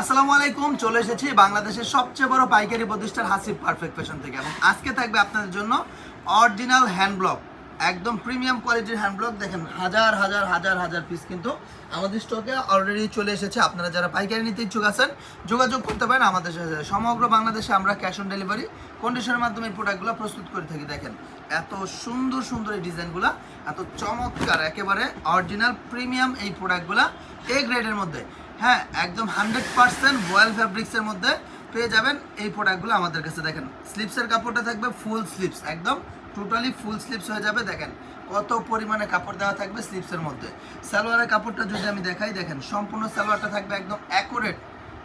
আসসালামু আলাইকুম, চলে এসেছি বাংলাদেশের সবচেয়ে বড় পাইকারি প্রতিষ্ঠান হাসিব পারফেক্ট ফ্যাশন থেকে। এবং আজকে থাকবে আপনাদের জন্য অরিজিনাল হ্যান্ড ব্লক একদম প্রিমিয়াম কোয়ালিটির হ্যান্ড ব্লক দেখেন, হাজার হাজার হাজার হাজার পিস কিন্তু আমাদের স্টকে অলরেডি চলে এসেছে। আপনারা যারা পাইকারি নিতে ইচ্ছুক আছেন, যোগাযোগ করতে পারেন। আমাদের সাথে সমগ্র বাংলাদেশে আমরা ক্যাশ অন ডেলিভারি কন্ডিশনের মাধ্যমে প্রোডাক্টগুলো প্রস্তুত করে থাকি। দেখেন, এত সুন্দর সুন্দর এই ডিজাইনগুলো এত চমৎকার। একেবারে অরিজিনাল প্রিমিয়াম এই প্রোডাক্টগুলো এ গ্রেডের মধ্যে। হ্যাঁ একদম হান্ড্রেড পার্সেন্ট বয়েল ফ্যাব্রিক্সের মধ্যে পেয়ে যাবেন এই প্রোডাক্টগুলো আমাদের কাছে। দেখেন, স্লিপসের কাপড়টা থাকবে ফুল স্লিপস, একদম টোটালি ফুল স্লিপস হয়ে যাবে। দেখেন, কত পরিমাণে কাপড় দেওয়া থাকবে স্লিপসের মধ্যে। সালোয়ারের কাপড়টা যদি আমি দেখাই, দেখেন, সম্পূর্ণ সালোয়ারটা থাকবে একদম অ্যাকুরেট,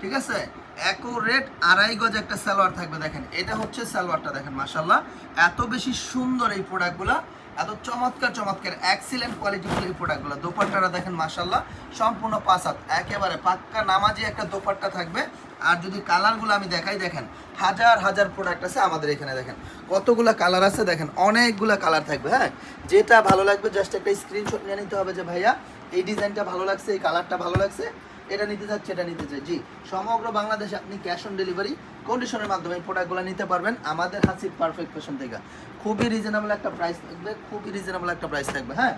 ঠিক আছে? অ্যাকুরেট আড়াই গজ একটা সালোয়ার থাকবে। দেখেন, এটা হচ্ছে সালোয়ারটা। দেখেন মাসাল্লাহ এত বেশি সুন্দর এই প্রোডাক্টগুলো। এত চমৎকার চমৎকার এক্সিলেন্ট কোয়ালিটিফুল এই প্রোডাক্টগুলো দোপাট্টাটা দেখেন মাসাল্লাহ সম্পূর্ণ পাসাত একেবারে পাক্কা নামাজি একটা দোপাট্টা থাকবে। আর যদি কালারগুলো আমি দেখাই, দেখেন, হাজার হাজার প্রোডাক্ট আছে আমাদের এখানে, দেখেন। কতগুলো কালার আছে, দেখেন, অনেকগুলো কালার থাকবে হ্যাঁ? যেটা ভালো লাগবে জাস্ট একটা স্ক্রিনশট নিয়ে নিতে হবে যে, ভাইয়া, এই ডিজাইনটা ভালো লাগছে, এই কালারটা ভালো লাগছে। এটা নিতে চাচ্ছে এটা নিতে চাই। জি, সমগ্র বাংলাদেশে আপনি ক্যাশ অন ডেলিভারি কন্ডিশনের মাধ্যমে প্রোডাক্টগুলো নিতে পারবেন। আমাদের হাসির পারফেক্ট ফ্যাশন থেকে। খুবই রিজনেবল একটা প্রাইস থাকবে, খুবই রিজনেবল একটা প্রাইস থাকবে হ্যাঁ?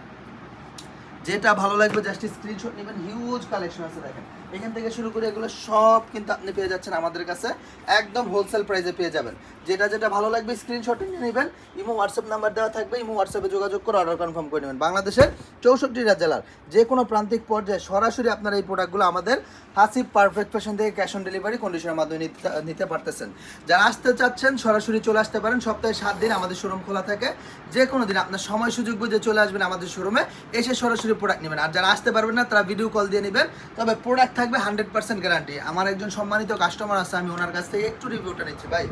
যেটা ভালো লাগবে জাস্ট স্ক্রিনশট নেবেন হিউজ কালেকশন আছে দেখেন। এখান থেকে শুরু করে এগুলো সব কিন্তু আপনি পেয়ে যাচ্ছেন আমাদের কাছে, একদম হোলসেল প্রাইসে পেয়ে যাবেন। যেটা যেটা ভালো লাগবে স্ক্রিনশট নিয়ে নেবেন, ইমো হোয়াটসঅ্যাপ নাম্বার দেওয়া থাকবে, ইমো হোয়াটসঅ্যাপে যোগাযোগ করে অর্ডার কনফার্ম করে নেবেন। বাংলাদেশের চৌষট্টিটা জেলার যে কোনো প্রান্তিক পর্যায়ে সরাসরি আপনার এই প্রোডাক্টগুলো আমাদের হাসিব পারফেক্ট ফ্যাশন থেকে ক্যাশ অন ডেলিভারি কন্ডিশনের মাধ্যমে নিতে- নিতে পারতেছেন। যারা আসতে চাচ্ছেন, সরাসরি চলে আসতে পারেন। সপ্তাহে সাত দিন আমাদের শোরুম খোলা থাকে। যে কোনো দিন আপনার সময় সুযোগ বুঝে চলে আসবেন আমাদের শোরুমে এসে সরাসরি প্রোডাক্ট নেবেন। আর যারা আসতে পারবেন না, তারা ভিডিও কল দিয়ে নেবেন। তবে প্রোডাক্ট থাকবে হান্ড্রেড পার্সেন্ট গ্যারান্টি আমার একজন সম্মানিত কাস্টমার আছে, আমি ওনার কাছ থেকে একটু রিভিউটা নিচ্ছি। ভাই,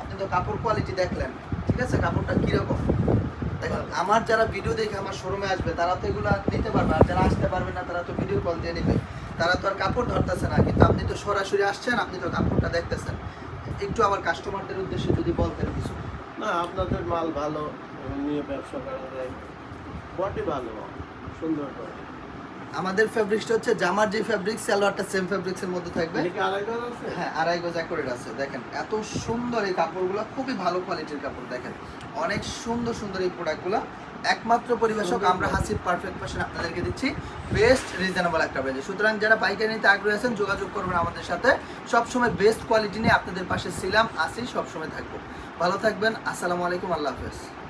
আপনি তো কাপড় কোয়ালিটি দেখলেন। ঠিক আছে? কাপড়টা কীরকম? দেখেন, আমার যারা ভিডিও দেখে আমার শোরুমে আসবে, তারা তো এগুলো নিতে পারবে। আর যারা আসতে পারবে না, তারা তো ভিডিও কল দিয়ে নেবে। তারা তো আর কাপড় ধরতেছে না। কিন্তু আপনি তো সরাসরি আসছেন, আপনি তো কাপড়টা দেখতেছেন। একটু আমার কাস্টমারদের উদ্দেশ্যে যদি বলতেন কিছু। না, আপনাদের মাল ভালো, নিয়ে ব্যবসা করা যায়। বডি ভালো। সুন্দর। আমাদের ফেব্রিক্সটা হচ্ছে জামার যে ফেব্রিক সালোয়ারটা সেম ফেব্রিক্সের মধ্যে থাকবে। এটা কি আড়াই গজ আছে? হ্যাঁ আড়াই গজ অ্যাকোরেট আছে দেখেন। এত সুন্দর এই কাপড়গুলো খুবই ভালো কোয়ালিটির কাপড় দেখেন। অনেক সুন্দর সুন্দর এই প্রোডাক্টগুলো একমাত্র পরিবেশক আমরা হাসিব পারফেক্ট ফ্যাশন আপনাদেরকে দিচ্ছি। বেস্ট রিজনেবল একটা প্রাইজে সুতরাং যারা পাইকারি নিতে আগ্রহী আছেন যোগাযোগ করবেন আমাদের সাথে। সবসময় বেস্ট কোয়ালিটি নিয়ে আপনাদের পাশে ছিলাম আসি সবসময় থাকব। ভালো থাকবেন আসসালামু আলাইকুম আল্লাহ হাফেজ।